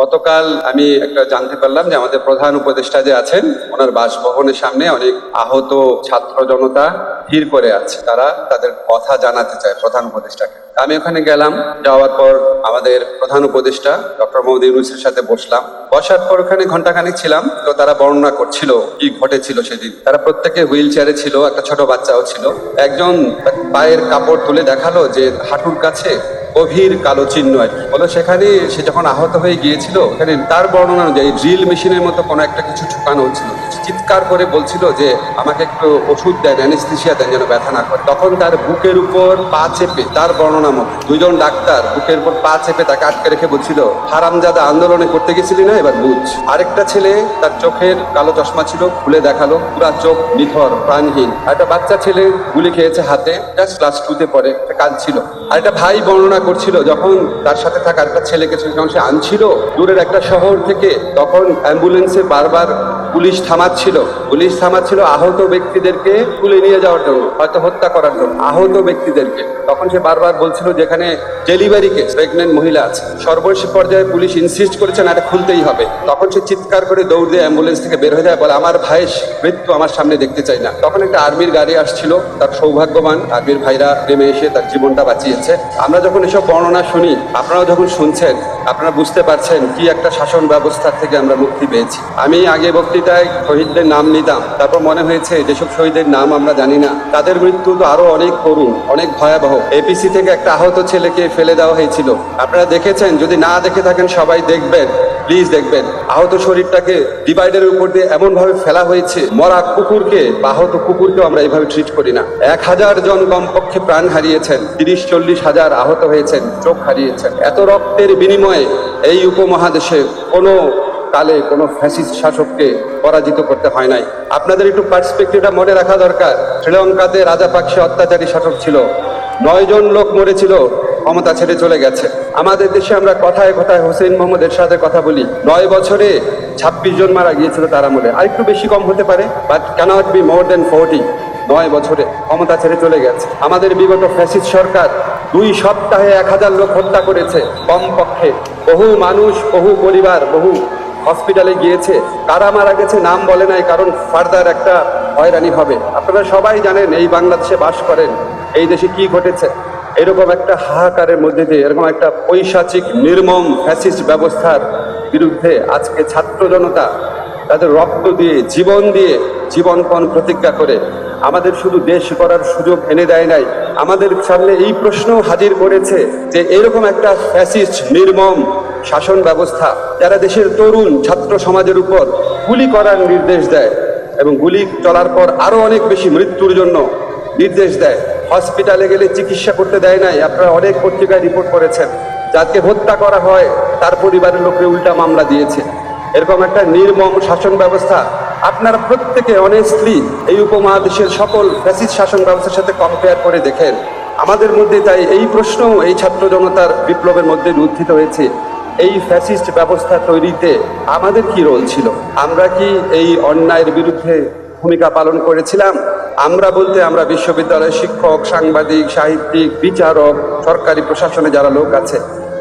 গতকাল আমি একটা জানতে পারলাম যে আমাদের প্রধান উপদেষ্টা যে আছেন, ওনার বাসভবনের সামনে অনেক আহত ছাত্র জনতা ভিড় করে আছে। তারা তাদের কথা জানাতে চায় প্রধান উপদেষ্টাকে। আমি ওখানে গেলাম, যাওয়ার পর আমাদের প্রধান উপদেষ্টা ডক্টর মোহাম্মদ ইউনুসের সাথে বসলাম। বসার পর ওখানে ঘন্টাখানিক ছিলাম, তো তারা বর্ণনা করছিল কি ঘটেছিল সেদিন। তারা প্রত্যেকে হুইল চেয়ারে ছিল, একটা ছোট বাচ্চাও ছিল। একজন পায়ের কাপড় তুলে দেখাল যে হাঁটুর কাছে গভীর কালো চিহ্ন আর কি। বলো সেখানে সে যখন আহত হয়ে গিয়েছিল এখানে তার বর্ণনা অনুযায়ী ড্রিল মেশিনের মতো কোনো একটা কিছু ঠুকানো হচ্ছিল। চিৎকার করে বলছিল যে, আমাকে একটু ওষুধ দেন, অ্যানেস্থেসিয়া দেন যেন ব্যথা না করে। তখন তার বুকের উপর পা চেপে, তার বর্ণনা মতো, দুজন ডাক্তার বুকের উপর পা চেপে তাকে আটকে রেখে বলছিল, হারামজাদা আন্দোলনে করতে গেছিলি না এবার বুঝ। আরেকটা ছেলে তার চোখের কালো চশমা ছিল, খুলে দেখাল, পুরা চোখ নিথর, প্রাণহীন। একটা বাচ্চা ছেলে গুলি খেয়েছে হাতে ক্লাস টুতে পরে কাঁদছিল। আর একটা ভাই বর্ণনা করছিল যখন তার সাথে থাকা একটা ছেলেকে যখন সে আনছিল, দূরের একটা শহর থেকে তখন অ্যাম্বুলেন্সে বারবার পুলিশ থামাচ্ছিল। পুলিশ থামাচ্ছিল, আহত ব্যক্তিদেরকে তুলে নিয়ে যাওয়ার জন্য, হয়তো হত্যা করার জন্য, আহত ব্যক্তিদেরকে। তখন সে বারবার বলছিল যেখানে ডেলিভারি কেস প্রেগনেন্ট মহিলা আছে। সর্বশেষ পর্যায়ে পুলিশ ইনসিস্ট করেছে, না, এটা খুলতেই হবে। তখন সে চিৎকার করে দৌড় দিয়ে অ্যাম্বুলেন্স থেকে বের হয়ে যায়, বলে, আমার ভাইয়ের মৃত্যু আমার সামনে দেখতে চাই না। তখন একটা আর্মির গাড়ি আসছিল, তার সৌভাগ্যবান আর্মির ভাইরা নেমে এসে তার জীবনটা বাঁচিয়েছে। আমরা যখন এসব বর্ণনা শুনি, আপনারাও যখন শুনছেন আপনারা বুঝতে পারছেন কি একটা শাসন ব্যবস্থার থেকে আমরা মুক্তি পেয়েছি। আমি আগে বক্তৃতায় শহীদদের নাম নিতাম, তারপর মনে হয়েছে যেসব শহীদের নাম আমরা জানি না, তাদের মৃত্যু তো আরও অনেক করুণ, অনেক ভয়াবহ। এপিসি থেকে একটা আহত ছেলেকে ফেলে দেওয়া হয়েছিল। আপনারা দেখেছেন, যদি না দেখে থাকেন সবাই দেখবেন। প্লিজ দেখবেন, আহত শরীরটাকে ডিভাইডারের উপর দিয়ে এমন ভাবে ফেলা হয়েছে, মরা কুকুরকে বা আহত আমরা এইভাবে ট্রিট করি না। এক হাজার জন কমপক্ষে প্রাণ হারিয়েছেন, তিরিশ, চল্লিশ হাজার আহত হয়েছেন, চোখ হারিয়েছেন। এত রক্তের বিনিময়ে এই উপমহাদেশে কোনো কালে কোনো ফ্যাসিস্ট শাসককে পরাজিত করতে হয় নাই। আপনাদের একটু পার্সপেক্টিভটা মনে রাখা দরকার। শ্রীলঙ্কাতে রাজাপাকসে অত্যাচারী শাসক ছিল। নয়জন লোক মরেছিল। ক্ষমতা ছেড়ে চলে গেছে। আমাদের দেশে আমরা কথায় কথায় হোসেন মোহাম্মদ সাথে কথা বলি। নয় বছরে ছাব্বিশ জন মারা গিয়েছিল তার আমলে। আর একটু বেশি কম হতে পারে but cannot be more than forty নয় বছরে ক্ষমতা ছেড়ে চলে গেছে। আমাদের বিগত ফ্যাসিস্ট সরকার দুই সপ্তাহে এক হাজার লোক হত্যা করেছে কমপক্ষে। বহু মানুষ, বহু পরিবার, বহু হসপিটালে গিয়েছে। কারা মারা গেছে নাম বলে নাই, কারণ ফার্দার একটা হয়রানি হবে। আপনারা সবাই জানেন এই বাংলাদেশে বাস করেন। এই দেশে কি ঘটেছে? এরকম একটা হাহাকারের মধ্যে দিয়ে, এরকম একটা পৈশাচিক, নির্মম ফ্যাসিস্ট ব্যবস্থার বিরুদ্ধে আজকে ছাত্র জনতা তাদের রক্ত দিয়ে, জীবন দিয়ে জীবনপণ প্রতিজ্ঞা করে, আমাদের শুধু দেশ করার সুযোগ এনে দেয় নাই। আমাদের সামনে এই প্রশ্ন হাজির করেছে যে এরকম একটা ফ্যাসিস্ট নির্মম শাসন ব্যবস্থা যারা দেশের তরুণ ছাত্র সমাজের উপর গুলি করার নির্দেশ দেয় এবং গুলি চলার পর আরও অনেক বেশি মৃত্যুর জন্য নির্দেশ দেয়। হসপিটালে গেলে চিকিৎসা করতে দেয় নাই। আপনারা অনেক পত্রিকায় রিপোর্ট করেছেন। যাকে হত্যা করা হয়, তার পরিবারের লোককে উল্টা মামলা দিয়েছে। এরকম একটা নির্মম শাসন ব্যবস্থা। আপনারা প্রত্যেকে অনেস্টলি এই উপমহাদেশের সকল ফ্যাসিস্ট শাসন ব্যবস্থার সাথে কম্পেয়ার করে দেখেন। আমাদের মধ্যে তাই এই প্রশ্ন এই ছাত্র জনতার বিপ্লবের মধ্যে উত্থিত হয়েছে। এই ফ্যাসিস্ট ব্যবস্থা তৈরিতে আমাদের কি রোল ছিল? আমরা কি এই অন্যায়ের বিরুদ্ধে ভূমিকা পালন করেছিলাম। আমরা বলতে আমরা বিশ্ববিদ্যালয়ের শিক্ষক, সাংবাদিক, সাহিত্যিক, বিচারক, সরকারি প্রশাসনে যারা লোক আছে,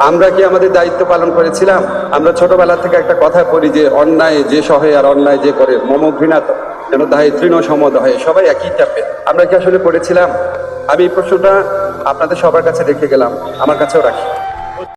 আমরা কি আমাদের দায়িত্ব পালন করেছিলাম? আমরা ছোটবেলা থেকে একটা কথা করি যে, অন্যায় যে সহে আর অন্যায় যে করে, মম ঘৃণাত যেন দাহে তৃণ সমদহে সবাই একই চাপে। আমরা কি আসলে করেছিলাম? আমি এই প্রশ্নটা আপনাদের সবার কাছে রেখে গেলাম, আমার কাছেও রাখি।